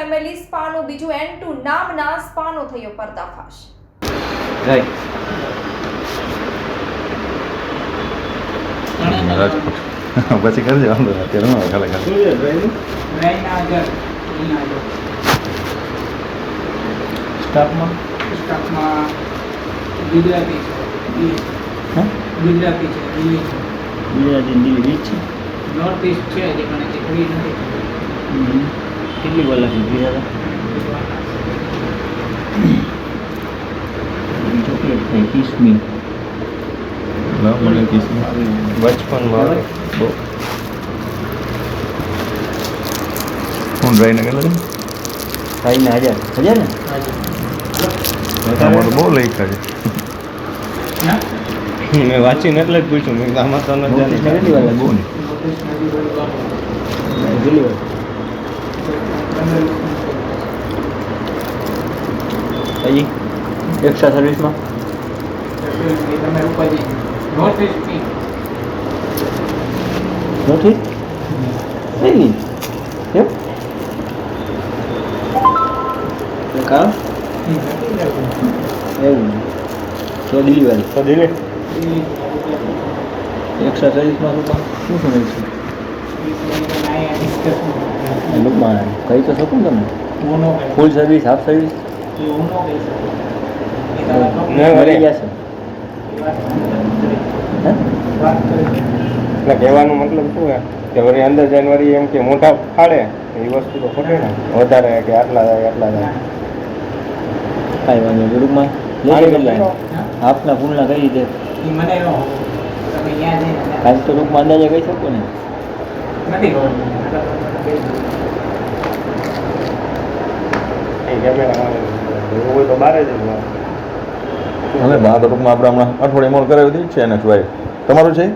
Family સ્પાનું બીજું N two નામના સ્પાનો થયો પર્દાફાશ. રાઈટ. પછી કરજે વાંધો અત્યારે હું ખાલે ખાલી. સ્ટાફમાં? સ્ટાફમાં ગુજરાતી છે ગુજરાતી છે દિલ્હી છે. ગુજરાતી દિલ્હી છે? નોર્થ ઇસ્ટ છે જે મને નથી. કેટલી કલાક ઊભી રહ્યા ચોકલેટ થાય કિસમી લાવ મને કિસમી બચપનમાં બહુ. હું ડ્રાઈને ગયેલો છે સાઈના હજાર. હજાર ને? આમાં બહુ લખ્યા છે. મેં વાંચીને એટલે જ પૂછ્યું. મેં આમાં તો ન જાણે કેટલી વાર બહુ લાગી નહીં કેટલી વાર? હજી એક્સ્ટ્રા સર્વિસમાં તમે નોર્થ ઇસ્ટની નથી નહીં એમ કામ એવું તો ડિલિવરી તો દિલે એક્સ્ટ્રા સર્વિસમાં શું કામ શું શું છે એ કહી તો શકું ને તમે ફૂલ સર્વિસ હાફ સર્વિસ મળી. જશે. એટલે કહેવાનો મતલબ શું છે કે વળી અંદર જાન્યુઆરી એમ કે મોટા ફાડે એ વસ્તુ તો ખોટે ને. વધારે કે આટલા જાય આટલા જાય. કાંઈ વાંધો કેટલા હાફના ફૂલના કઈ રીતે ઈ મને ન હોય. તમે ત્યાં જઈને કાલ તો રૂપમાં અંદાજે કહી શકો ને? બહાર તો ટૂંકમાં આપણે હમણાં અઠવાડિયે મોલ કરાવી હતી છે એને ભાઈ તમારું છે?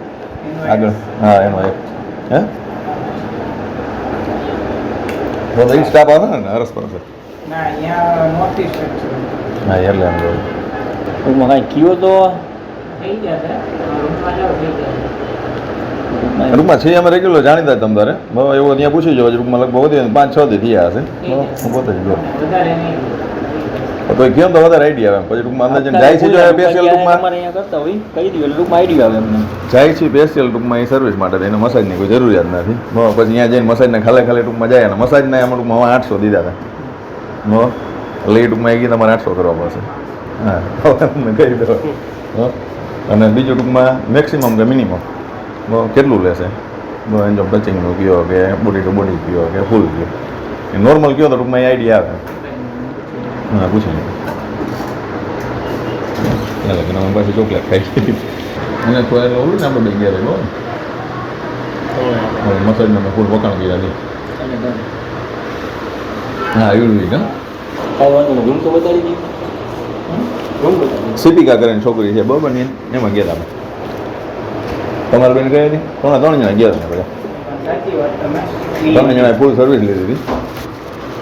આગળ. હા એનો એક હે? તો ઈ સ્ટાફ આવે ને હરસ પર છે. હા એટલે એમ રૂમમાં કાંઈ કયો તો? થઈ ગયા જશે રૂમમાં છે અમે રેગ્યુલર જાણીતા તમે તારે એવું ત્યાં પૂછી જવા રૂમમાં લગભગ વધી પાંચ છ દી થયા હશે. હું પોતે જ તો કેમ તો વધારે આઈડિયા આવે પછી ટૂંકમાં અંદર જાય છે જો સ્પેશિયલ ટૂંકમાં અહીંયા જાય છે સ્પેશિયલ ટૂંકમાં એ સર્વિસ માટે એને મસાજની કોઈ જરૂરિયાત નથી. પછી અહીંયા જઈને મસાજને ખાલે ખાલે ટૂંકમાં જાય અને મસાજના એમાં ટૂંકમાં આઠસો દીધા હતા. એટલે એ ટૂંકમાં એ તમારે આઠસો કરવા પડશે. હા કહી દો. અને બીજું ટૂંકમાં મેક્સિમમ કે મિનિમમ કેટલું લેશે બરાબર ઓફ ટચિંગનું કયો કે બોડી ટુ બોડી કયો કે ફૂલ કયો એ નોર્મલ કયો તો ટૂંકમાં એ આઈડિયા આવે હા પૂછી લો ચાલો કે અમે પાછી ચોકલેટ ખાઈ અને તો એટલે ઓલું ને આપણે બે ગયા બરાબર મસાજને મેં ફૂલ વખાણ કર્યા છે હા છે હા નહીં સીપિકા કરીને છોકરી છે બરાબર ને એમાં ગયા હતા તમારા બેન ગઈ હતી ત્રણ ત્રણ જણા ગયા હતા બધા? સાચી વાત તમે ત્રણ જણાએ ફૂલ સર્વિસ લીધી હતી.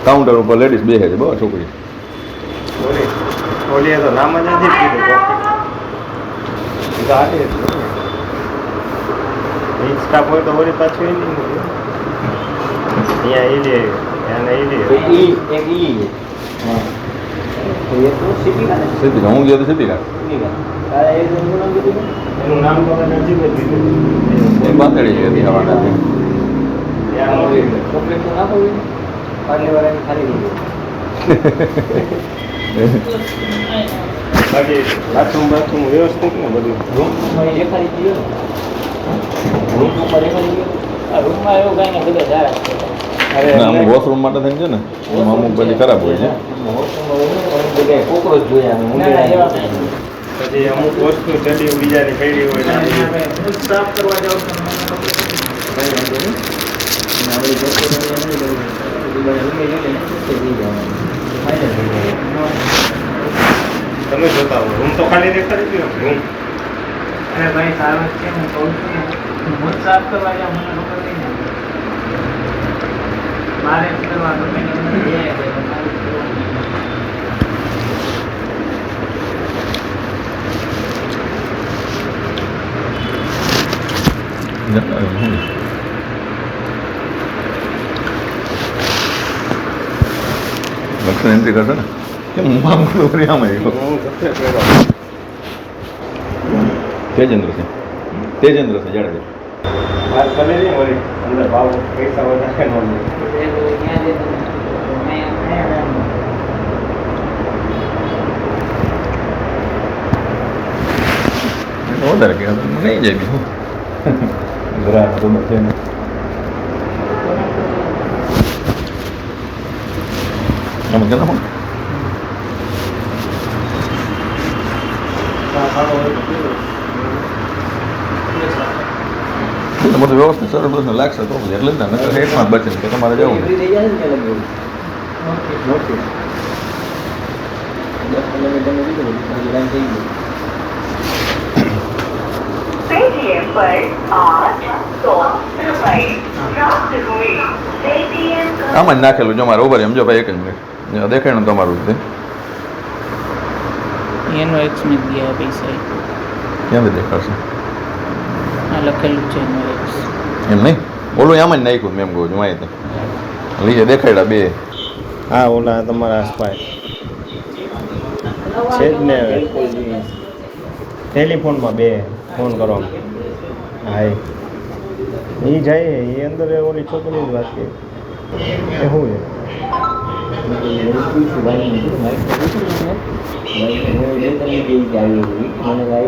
કાઉન્ટર ઉપર લેડીઝ બેસે છે બહુ છોકરી. એ. એ સ્ટાફ હોય તો વળી પાછું એ નહીં અહીંયા એ લે અને એ લે. તો એક ઈ છે હા ગયો તો કીધું? એનું નામ એ પાતળી હતી હવાનાથી ત્યાં ઓલી ચોકલેટ તો નાખો હોય ને પાર્લે વાળાની ખાલી બાકી બાથરૂમ બાથરૂમ વ્યવસ્થિત ને બધું? રૂમમાં દેખાડી ને. રૂમ ઉપર દેખાડી દઈએ આ રૂમમાં એવું કાંઈ ને બધા સારા અરે અમુક વોશરૂમ માટે થઈને છે ને અમુક પછી ખરાબ હોય છે. બધા ના, ના, પછી અમુક વસ્તુ ચડી બીજાની પડી હોય ને. સાફ કરવા બધા જાય તમે જોતા હો રૂમ તો ખાલી દેખાડી દો રૂમ અરે ભાઈ સારું છે હું કહું છું. ને હું સાફ કરવા જાઉં મને ખબર નહીં ને. મારે કરવાનું. લક્ષણ એન્ટ્રી ને? કેમ હું આમ કરું આમ આવ્યો? હું સત્ય છે. તેજેન્દ્ર છે જાડેજા. વાત કરે ને વળી અંદર ભાવ પૈસા વધારે ન લે એટલે વધારે કે નહીં જાય બીજું ગ્રાહક તો છે ને આમાં કેટલા પણ એટલે બધું વ્યવસ્થિત સરળ બધું લાગશે તો એટલે જ ને એકમાં જ બચે તો તમારે જવું આમાં જ નાખેલું જો મારે ઊભર એમ જો ભાઈ એક જ મિનિટ. દેખાય ને તમારું એનો એક મિનિટ ગયા દેખાડશે લખેલું છે એમ નહીં? ઓલું આમાં જ નાખ્યું મેં એમ કહું છું માહિતી લીજે દેખાડ્યા બે. હા ઓલા તમારા આસપાસ. છે જ ને હવે. ટેલિફોનમાં બે ફોન કરો હા એ. જાય એ અંદર ઓલી છોકરીની જ વાત કરી એ શું છે. મને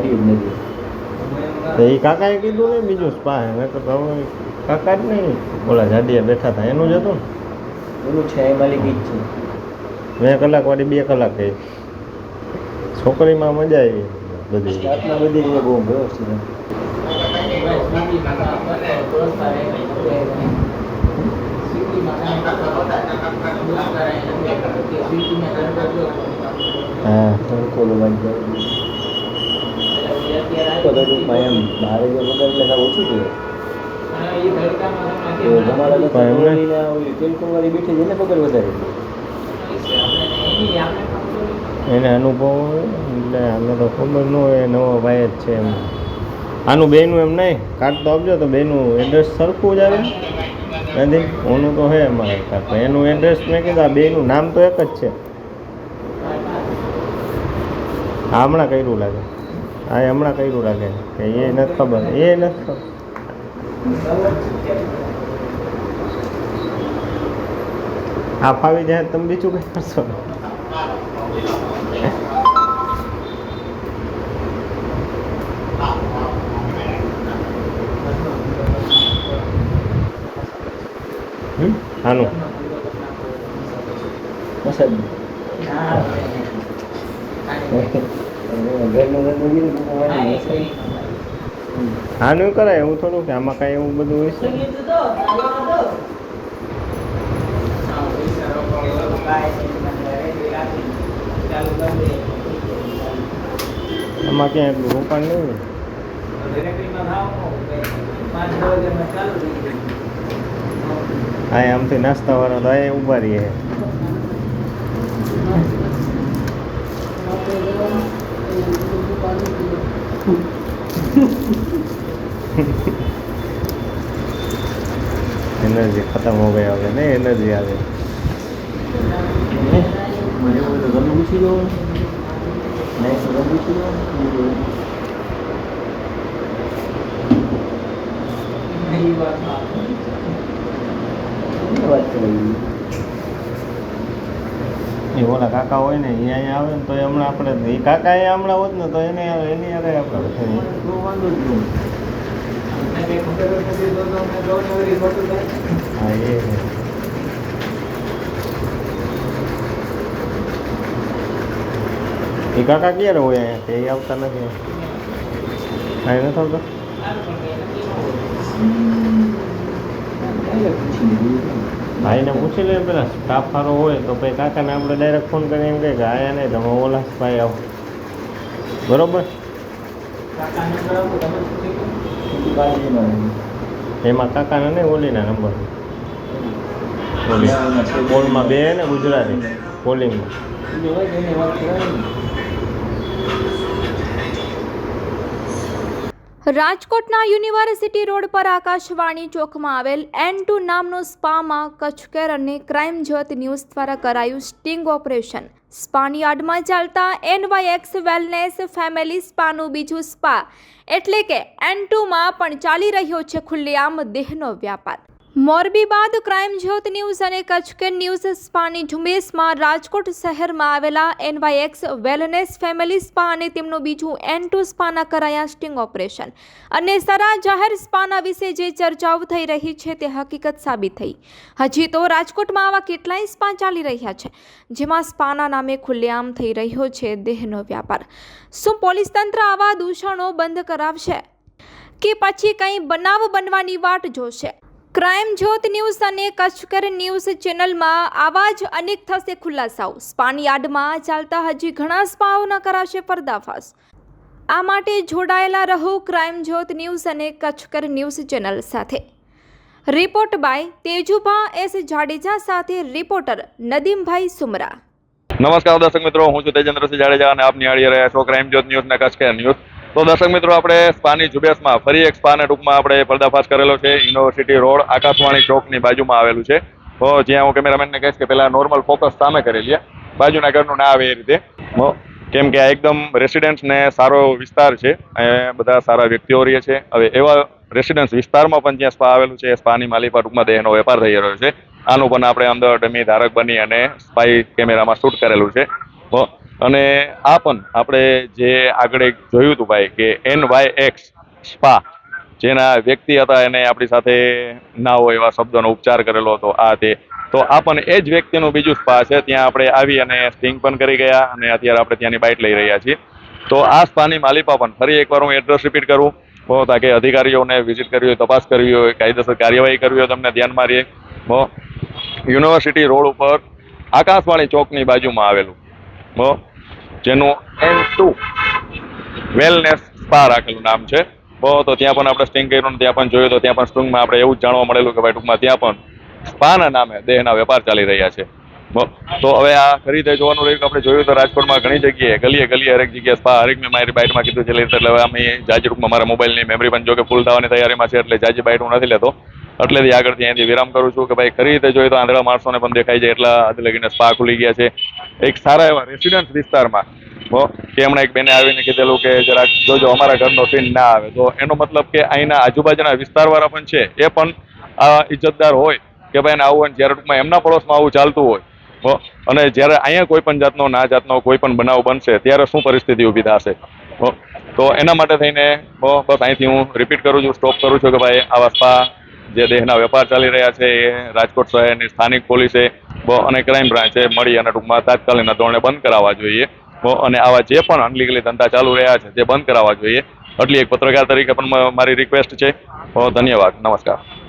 જ નથી. તો એ કાકાએ કીધું ને બીજું સ્પા મેં તો કાકા જ નહીં. ઓલા જાડિયા બેઠા હતા એનું જ હતું ને? એનું છે એ માલિક જ છે. બે કલાક વાળી બે કલાક થઈ છોકરીમાં મજા આવી બધી. બધી બહુ વ્યવસ્થિત હતું. હા તડકો તો બાજુ બાજુ. ટૂંકમાં એમ. બહાર જો પગાર એટલે સાવ ઓછું થયું તો તમારા લોકો પણ એમને- ઓલીને ઓલી તેલકોર વાળી બેઠી છે એને પગાર વધારે એને અનુભવ એટલે આને તો ખબર ન હોય નવો ભાઈ જ છે એમ. આનું બેનું એમ નહીં કાર્ડ તો આપજો તો બેનું એડ્રેસ સરખું જ આવે. નથી ઓનું તો હે અમારે કાર્ડ એનું એડ્રેસ મેં કીધું આ બેનું નામ તો એક જ છે. હમણાં કર્યું લાગે. એ હમણાં કર્યું લાગે કે એ નથી ખબર. એ નથી ખબર. આ ફાવી જાય તમે બીજું કંઈ કરશો? આનું મસાજ ઘરનું ધંધો કીધું તો તમારે મસાજ. આનું કરાય, એવું થોડું કે આમાં કાંઈ એવું બધું હોય છે? આમાં ક્યાં એટલું રોકાણ નહીં હોય. આ આમથી નાસ્તા વાળા તો આ ઊભા રહીએ એનર્જી ખતમ હો ગઈ હવે નહીં એનર્જી આવે. વાત કરી? એ ઓલા કાકા હોય ને એ અહીંયા આવે ને તો હમણાં આપણે એ કાકા અહીંયા હમણાં હોત ને તો એને એની આવે આપણે હા એ એ કાકા ક્યારે હોય અહીંયા? તે આવતા નથી? અહીં નથી આવતા? Thank લીધું. ભાઈને પૂછી લે પેલા સ્ટાફ સારો હોય તો પછી કાકાને આપણે ડાયરેક્ટ ફોન કરીને એમ કહે કે આયા નહીં તમે ઓલા ભાઈ આવો. બરોબર. એમાં કાકાના નહીં ઓલીના નંબર. ઓલી. એમાં બે ને ગુજરાતી. કોલિંગમાં બીજો હોય તો એને વાત કરાવી ને. રાજકોટના યુનિવર્સિટી રોડ પર આકાશવાણી ચોકમાં આવેલ એન ટુ નામનું સ્પામાં કચ્છકેર અને ક્રાઇમ જ્યોત ન્યૂઝ દ્વારા કરાયું સ્ટિંગ ઓપરેશન. સ્પાની યાર્ડમાં ચાલતા એનવાયએક્સ વેલનેસ ફેમિલી સ્પાનું બીજું સ્પા. એટલે કે એન ટુમાં પણ ચાલી રહ્યો છે ખુલ્લેઆમ દેહનો વ્યાપાર. મોરબી બાદ ક્રાઇમ જ્યોત ન્યૂઝ અને કચકેન ન્યૂઝ સ્પાની ઝુંબેશમાં રાજકોટ શહેરમાં આવેલા એનવાયએક્સ વેલનેસ ફેમિલી સ્પા અને તેમનું બીજું એન ટુ સ્પાના કરાયા સ્ટિંગ ઓપરેશન. અને સરા જાહેર સ્પાના વિશે જે ચર્ચાઓ થઈ રહી છે તે હકીકત સાબિત થઈ. હજી તો રાજકોટમાં આવા કેટલાય સ્પા ચાલી રહ્યા છે, જેમાં સ્પાના નામે ખુલ્લેઆમ થઈ રહ્યો છે દેહનો વ્યાપાર. શું પોલીસ તંત્ર આવા દૂષણો બંધ કરાવશે? કે પછી કંઈ બનાવ બનવાની વાટ જોશે? ક્રાઇમ જ્યોત ન્યૂઝ અને કચ્છકર ન્યૂઝ ચેનલમાં આવા જ અનેક થશે ખુલાસાઓ. સ્પાની યાર્ડમાં ચાલતા હજી ઘણા સ્પાઓના કરાશે પર્દાફાશ. આ માટે જોડાયેલા રહો ક્રાઇમ જ્યોત ન્યૂઝ અને કચ્છકર ન્યૂઝ ચેનલ સાથે. Report by Tejubha S Jadeja સાથે રિપોર્ટર નદીમભાઈ સુમરા. નમસ્કાર દર્શક મિત્રો, હું છું તેજેન્દ્રસિંહ જાડેજા અને આપ નિહાળી રહ્યા છો ક્રાઇમ જ્યોત ન્યૂઝ ને કચ્છકર ન્યૂઝ તો દર્શક મિત્રો, આપણે સ્પાની ઝુંબેશમાં ફરી એક સ્પાને ટૂંકમાં આપણે પર્દાફાશ કરેલો છે. યુનિવર્સિટી રોડ આકાશવાણી ચોકની બાજુમાં આવેલું છે. તો જ્યાં હું કેમેરામેનને કહીશ કે પહેલાં નોર્મલ ફોકસ સામે કરી લઈએ. બાજુના ઘરનું ના આવે એ રીતે. કેમ કે આ એકદમ રેસિડેન્સને સારો વિસ્તાર છે. અહીંયા બધા સારા વ્યક્તિઓ રહે છે. હવે એવા રેસિડેન્સ વિસ્તારમાં પણ જ્યાં સ્પા આવેલું છે સ્પાની માલિકા ટૂંકમાં દેહનો વેપાર થઈ રહ્યો છે. આનું પણ આપણે અંદર ડમી ધારક બની અને સ્પાઈ કેમેરામાં શૂટ કરેલું છે. અને આ પણ આપણે જે આગળ એક જોયું હતું ભાઈ કે એન વાય એક્સ સ્પા, જેના વ્યક્તિ હતા એને આપણી સાથે ના હોય એવા શબ્દોનો ઉપચાર કરેલો હતો આ તે. તો આ પણ એ જ વ્યક્તિનું બીજું સ્પા છે, ત્યાં આપણે આવી અને સ્ટિંગ પણ કરી ગયા અને અત્યારે આપણે ત્યાંની બાઇટ લઈ રહ્યા છીએ. તો આ સ્પાની માલિપા પણ ફરી એકવાર હું એડ્રેસ રિપીટ કરું. હો તાકે અધિકારીઓને વિઝિટ કરવી હોય, તપાસ કરવી હોય, કાયદેસર કાર્યવાહી કરવી હોય તમને ધ્યાનમાં રહીએ યુનિવર્સિટી રોડ ઉપર આકાશવાણી ચોકની બાજુમાં આવેલું. જેનું એન ટુ વેલનેસ સ્પા રાખેલું નામ છે. બહુ તો ત્યાં પણ આપણે સ્ટિંગ કર્યું ત્યાં પણ જોયું, તો ત્યાં પણ સ્ટિંગમાં આપણે એવું જાણવા મળેલું કે ભાઈ ટૂંકમાં ત્યાં પણ સ્પાના નામે દેહના વેપાર ચાલી રહ્યા છે. તો હવે આ ખરીદે જોવાનું રહ્યું કે આપણે જોયું તો રાજકોટમાં ઘણી જગ્યાએ ગલીએ ગલીએ હરેક જગ્યાએ સ્પા હરેક મેં મારી બાઇટમાં કીધું છે, એટલે હવે અમે જાજી ટૂંકમાં મારા મોબાઈલની મેમરી પણ જો કે ફૂલ થવાની તૈયારીમાં છે, એટલે જાજી બાઇટ હું નથી લેતો. એટલેથી આગળથી અહીંયાથી વિરામ કરું છું કે ભાઈ ખરી રીતે જોઈએ તો આંધળા માણસોને પણ દેખાય છે એટલા અધ લગીને સ્પા ખુલી ગયા છે. એક સારા એવા રેસિડન્સ વિસ્તારમાં. કે હમણાં એક બેને આવીને કીધેલું કે જરાક જોજો, અમારા ઘરનો સીન ના આવે. તો એનો મતલબ કે અહીંના આજુબાજુના વિસ્તારવાળા પણ છે. એ પણ ઇજ્જતદાર હોય કે ભાઈ એને આવું જ્યારે ટૂંકમાં એમના પડોશમાં આવું ચાલતું હોય. અને જ્યારે અહીંયા કોઈ પણ જાતનો, ના જાતનો કોઈ પણ બનાવ બનશે, ત્યારે શું પરિસ્થિતિ ઊભી થશે? તો એના માટે થઈને બસ અહીંથી હું રિપીટ કરું છું સ્ટોપ કરું છું કે ભાઈ આવા સ્પા જે દેહના વેપાર ચાલી રહ્યા છે, એ રાજકોટ શહેરની સ્થાનિક પોલીસે અને ક્રાઇમ બ્રાન્ચે મળી અને ટૂંકમાં તાત્કાલિક ધોરણે બંધ કરાવવા જોઈએ. અને આવા જે પણ અનલીગલી ધંધા ચાલુ રહ્યા છે તે બંધ કરાવવા જોઈએ. એટલી એક પત્રકાર તરીકે પણ મારી રિક્વેસ્ટ છે. ધન્યવાદ. નમસ્કાર.